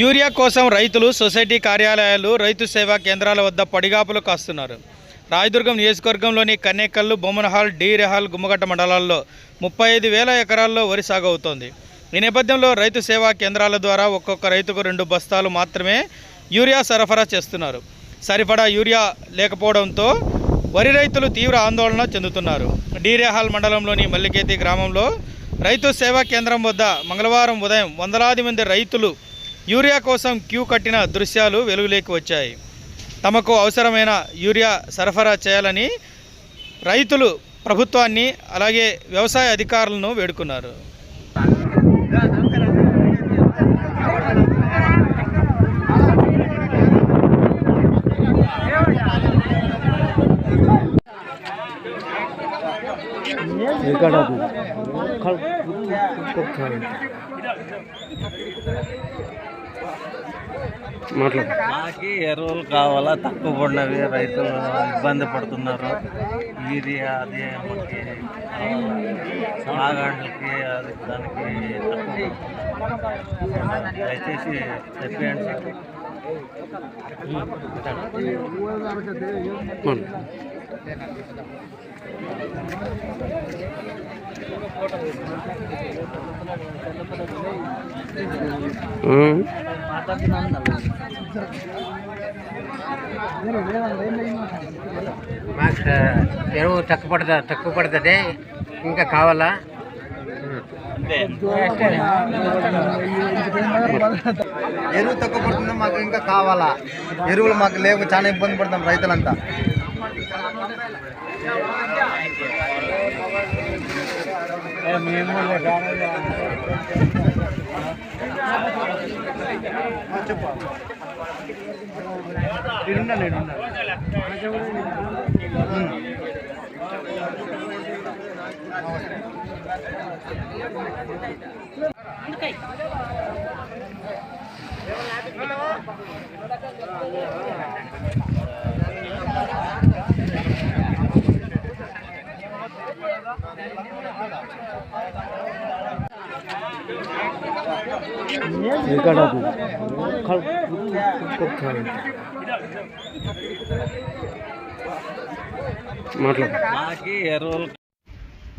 Urea కోసం రైతులు society కార్యాలయాలు రైతు సేవా కేంద్రాల వద్ద పడిగాపులు కాస్తున్నారు. రాయదుర్గం నియోజకవర్గంలోని కన్నేకల్లు బొమ్మనహాల్ డీరెహాల్ గుమ్మగట్ట మండలాల్లో ముప్పై ఐదు వేల ఎకరాల్లో వరి సాగు అవుతోంది. ఈ నేపథ్యంలో రైతు సేవా కేంద్రాల ద్వారా ఒక్కొక్క రైతుకు రెండు బస్తాలు మాత్రమే యూరియా సరఫరా చేస్తున్నారు. సరిపడా యూరియా లేకపోవడంతో వరి రైతులు తీవ్ర ఆందోళన చెందుతున్నారు. డీరేహాల్ మండలంలోని మల్లికేతి గ్రామంలో రైతు సేవా కేంద్రం వద్ద మంగళవారం ఉదయం వందలాది మంది రైతులు యూరియా కోసం క్యూ కట్టిన దృశ్యాలు వెలుగులోకి వచ్చాయి. తమకు అవసరమైన యూరియా సరఫరా చేయాలని రైతులు ప్రభుత్వాన్ని అలాగే వ్యవసాయ అధికారులను వేడుకున్నారు. మాట్లాడు మాకి ఎరువులు కావాలా తక్కువ పడినవి రైతులు ఇబ్బంది పడుతున్నారు. ఇది అది మనకి నాగాండ్లకి అది దానికి తక్కువ. దయచేసి చెప్పండి మాకు ఎరువు తక్కువ పడుతుంది తక్కువ పడుతుంది ఇంకా కావాలా ఎరువు తక్కువ పడుతుంది మాకు ఇంకా కావాలా? ఎరువులు మాకు లేవు చాలా ఇబ్బంది పడతాం రైతులంతా. ఇక్కడ కల్- మాట్లాడు. మాకి ఎరువులు